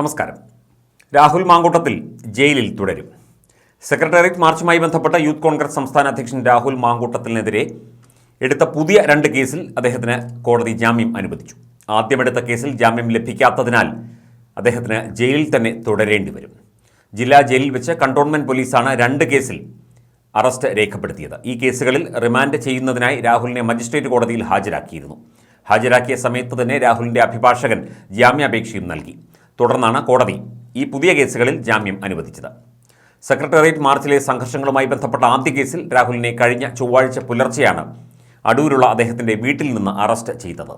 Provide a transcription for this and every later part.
നമസ്കാരം. രാഹുൽ മാങ്കൂട്ടത്തിൽ ജയിലിൽ തുടരും. സെക്രട്ടേറിയറ്റ് മാർച്ചുമായി ബന്ധപ്പെട്ട യൂത്ത് കോൺഗ്രസ് സംസ്ഥാന അധ്യക്ഷൻ രാഹുൽ മാങ്കൂട്ടത്തിനെതിരെ എടുത്ത പുതിയ രണ്ട് കേസിൽ അദ്ദേഹത്തിന് കോടതി ജാമ്യം അനുവദിച്ചു. ആദ്യമെടുത്ത കേസിൽ ജാമ്യം ലഭിക്കാത്തതിനാൽ അദ്ദേഹത്തിന് ജയിലിൽ തന്നെ തുടരേണ്ടി വരും. ജില്ലാ ജയിലിൽ വെച്ച് കണ്ടോൺമെന്റ് പോലീസാണ് രണ്ട് കേസിൽ അറസ്റ്റ് രേഖപ്പെടുത്തിയത്. ഈ കേസുകളിൽ റിമാൻഡ് ചെയ്യുന്നതിനായി രാഹുലിനെ മജിസ്ട്രേറ്റ് കോടതിയിൽ ഹാജരാക്കിയിരുന്നു. ഹാജരാക്കിയ സമയത്ത് തന്നെ രാഹുലിന്റെ അഭിഭാഷകൻ ജാമ്യാപേക്ഷയും നൽകി. തുടർന്നാണ് കോടതി ഈ പുതിയ കേസുകളിൽ ജാമ്യം അനുവദിച്ചത്. സെക്രട്ടേറിയറ്റ് മാർച്ചിലെ സംഘർഷങ്ങളുമായി ബന്ധപ്പെട്ട ആദ്യ കേസിൽ രാഹുലിനെ കഴിഞ്ഞ ചൊവ്വാഴ്ച പുലർച്ചെയാണ് അടൂരുള്ള അദ്ദേഹത്തിന്റെ വീട്ടിൽ നിന്ന് അറസ്റ്റ് ചെയ്തത്.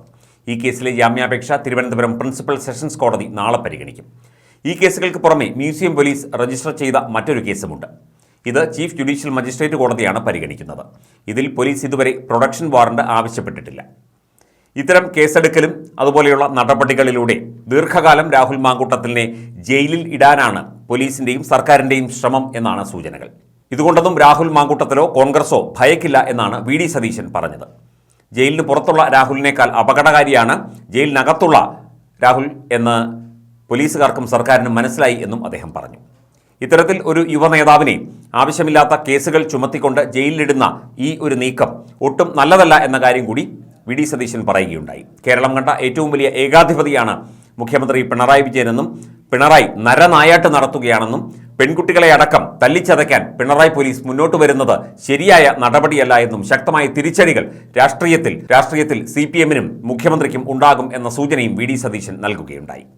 ഈ കേസിലെ ജാമ്യാപേക്ഷ തിരുവനന്തപുരം പ്രിൻസിപ്പൽ സെഷൻസ് കോടതി നാളെ പരിഗണിക്കും. ഈ കേസുകൾക്ക് പുറമെ മ്യൂസിയം പോലീസ് രജിസ്റ്റർ ചെയ്ത മറ്റൊരു കേസുമുണ്ട്. ഇത് ചീഫ് ജുഡീഷ്യൽ മജിസ്ട്രേറ്റ് കോടതിയാണ് പരിഗണിക്കുന്നത്. ഇതിൽ പോലീസ് ഇതുവരെ പ്രൊഡക്ഷൻ വാറണ്ട് ആവശ്യപ്പെട്ടിട്ടില്ല. ഇത്തരം കേസെടുക്കലും അതുപോലെയുള്ള നടപടികളിലൂടെ ദീർഘകാലം രാഹുൽ മാങ്കൂട്ടത്തിലിനെ ജയിലിൽ ഇടാനാണ് പോലീസിന്റെയും സർക്കാരിന്റെയും ശ്രമം എന്നാണ് സൂചനകൾ. ഇതുകൊണ്ടൊന്നും രാഹുൽ മാങ്കൂട്ടത്തിലോ കോൺഗ്രസോ ഭയക്കില്ല എന്നാണ് വി ഡി സതീശൻ പറഞ്ഞത്. ജയിലിന് പുറത്തുള്ള രാഹുലിനേക്കാൾ അപകടകാരിയാണ് ജയിലിനകത്തുള്ള രാഹുൽ എന്ന് പോലീസുകാർക്കും സർക്കാരിനും മനസ്സിലായി എന്നും അദ്ദേഹം പറഞ്ഞു. ഇത്തരത്തിൽ ഒരു യുവ നേതാവിനെ ആവശ്യമില്ലാത്ത കേസുകൾ ചുമത്തിക്കൊണ്ട് ജയിലിലിടുന്ന ഈ ഒരു നീക്കം ഒട്ടും നല്ലതല്ല എന്ന കാര്യം കൂടി വി ഡി സതീശൻ പറയുകയുണ്ടായി. കേരളം കണ്ട ഏറ്റവും വലിയ ഏകാധിപതിയാണ് മുഖ്യമന്ത്രി പിണറായി വിജയനെന്നും പിണറായി നരനായാട്ട് നടത്തുകയാണെന്നും പെൺകുട്ടികളെ അടക്കം തല്ലിച്ചതയ്ക്കാൻ പിണറായി പോലീസ് മുന്നോട്ട് വരുന്നത് ശരിയായ നടപടിയല്ല എന്നും ശക്തമായ തിരിച്ചടികൾ രാഷ്ട്രീയത്തിൽ രാഷ്ട്രീയത്തിൽ സി മുഖ്യമന്ത്രിക്കും ഉണ്ടാകും എന്ന സൂചനയും വി സതീശൻ നൽകുകയുണ്ടായി.